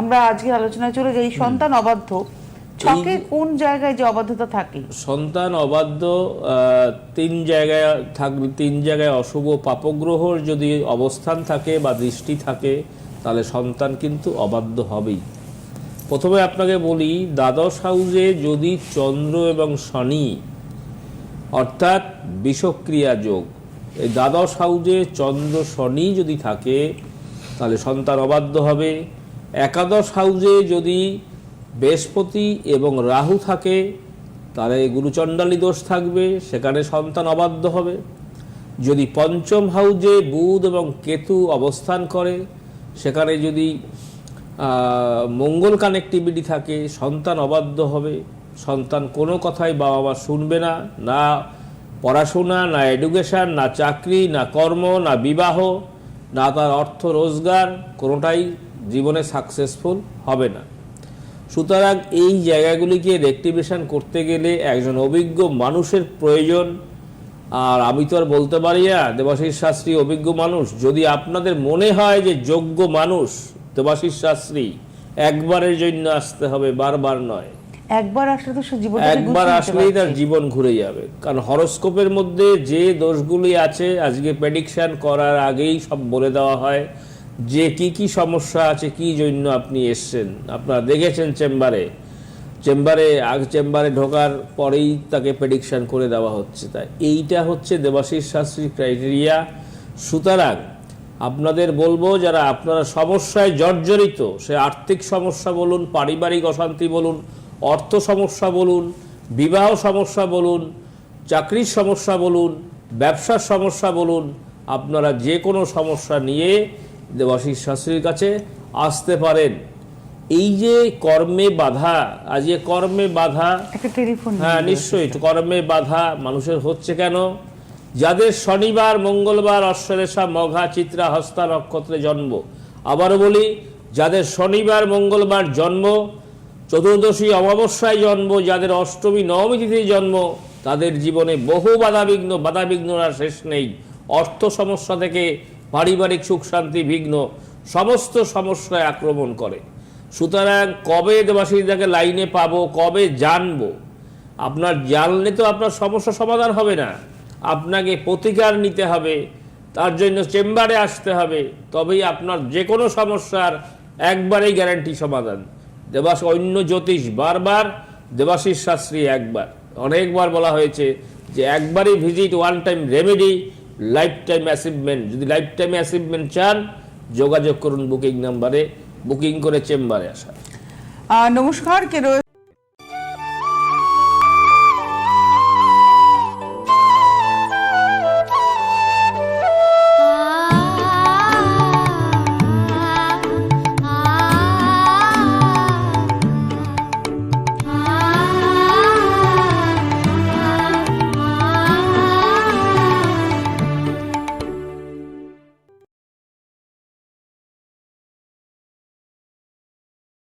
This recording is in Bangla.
আমরা আজকে আলোচনায় চলে যাই সন্তান অবাধ্য। ছকে কোন জায়গায় যে অবাধ্যতা থাকে? সন্তান অবাধ্য তিন জায়গায় থাকবে তিন জায়গায় অশুভ পাপগ্রহর যদি অবস্থান থাকে বা দৃষ্টি থাকে তাহলে সন্তান কিন্তু অবাধ্য হবেই। প্রথমে আপনাকে বলি দ্বাদশ হাউসে যদি চন্দ্র এবং শনি অর্থাৎ বিষক্রিয়া যোগ এই দ্বাদশ হাউসে চন্দ্র শনি যদি থাকে তাহলে সন্তান অবাধ্য হবে। একাদশ হাউসে যদি বৃহস্পতি এবং রাহু থাকে, তাহলে গুরুচণ্ডালী দোষ থাকবে, সেখানে সন্তান অবাধ্য হবে। যদি পঞ্চম হাউজে বুধ এবং কেতু অবস্থান করে, সেখানে যদি মঙ্গল কানেক্টিভিটি থাকে, সন্তান অবাধ্য হবে। সন্তান কোনো কথাই বাবা মা শুনবে না না পড়াশোনা, না এডুকেশন না চাকরি, না কর্ম, না বিবাহ, না তার অর্থ রোজগার, কোনোটাই জীবনে সাকসেসফুল হবে না। সুতরাং এই জায়গাগুলিকে রেক্টিভেশন করতে গেলে একজন অভিজ্ঞ মানুষের প্রয়োজন। আর আমি তো আর বলতে পারি না দেবাশিস শাস্ত্রী অভিজ্ঞ মানুষ যদি আপনাদের মনে হয় যে যোগ্য মানুষ দেবাশিস শাস্ত্রী একবারের জন্য আসতে হবে বারবার নয়। একবার আসলে তো জীবন একবার আসলেই তার জীবন ঘুরে যাবে। কারণ হরস্কোপের মধ্যে যে দোষগুলি আছে আজকে প্রেডিকশন করার আগেই সব বলে দেওয়া হয়। যে কি কি সমস্যা আছে, কি জন্য আপনি এসছেন? আপনারা দেখেছেন চেম্বারে? চেম্বারে, আগ চেম্বারে ঢোকার পরেই তাকে প্রেডিকশান করে দেওয়া হচ্ছে। তাই এইটা হচ্ছে দেবাশিস শাস্ত্রীর ক্রাইটেরিয়া সুতরাং আপনাদের বলব যারা আপনারা সমস্যায় জর্জরিত, সে আর্থিক সমস্যা বলুন, পারিবারিক অশান্তি বলুন, অর্থ সমস্যা বলুন, বিবাহ সমস্যা বলুন, চাকরির সমস্যা বলুন, ব্যবসার সমস্যা বলুন, আপনারা যে কোনো সমস্যা নিয়ে দেবাশিস শাস্ত্রীর কাছে আসতে পারেন। এই যে কর্মে বাধা আজকে কর্মে বাধা হ্যাঁ নিশ্চয়ই কর্মে বাধা মানুষের হচ্ছে কেন? যাদের শনিবার মঙ্গলবার অশ্বরেশা মঘা চিত্রা হস্তা নক্ষত্রে জন্ম। আবারও বলি যাদের শনিবার মঙ্গলবার জন্ম চতুর্দশী অমাবস্যায় জন্ম যাদের অষ্টমী নবমী তিথি জন্ম তাদের জীবনে বহু বাধাবিঘ্ন বাধাবিঘ্নরা শেষ নেই। অর্থ সমস্যা থেকে পারিবারিক সুখ, শান্তি, বিঘ্ন, সমস্ত সমস্যায় আক্রমণ করে। সুতরাং কবে দেবাশীদাকে লাইনে পাবো, কবে জানব? আপনার জানলে তো আপনার সমস্যা সমাধান হবে না। আপনাকে প্রতিকার নিতে হবে, তার জন্য চেম্বারে আসতে হবে, তবেই আপনার যে কোনো সমস্যার একবারেই গ্যারান্টি সমাধান। দেবাস অন্য জ্যোতিষ, বারবার দেবাশিস শাস্ত্রী একবার, অনেকবার বলা হয়েছে যে একবারই visit one time remedy life time achievement যদি লাইফ টাইম অ্যাচিভমেন্ট চান, যোগাযোগ করুন বুকিং নাম্বারে বুকিং করে চেম্বারে আসা নমস্কার, কে রয়েছে?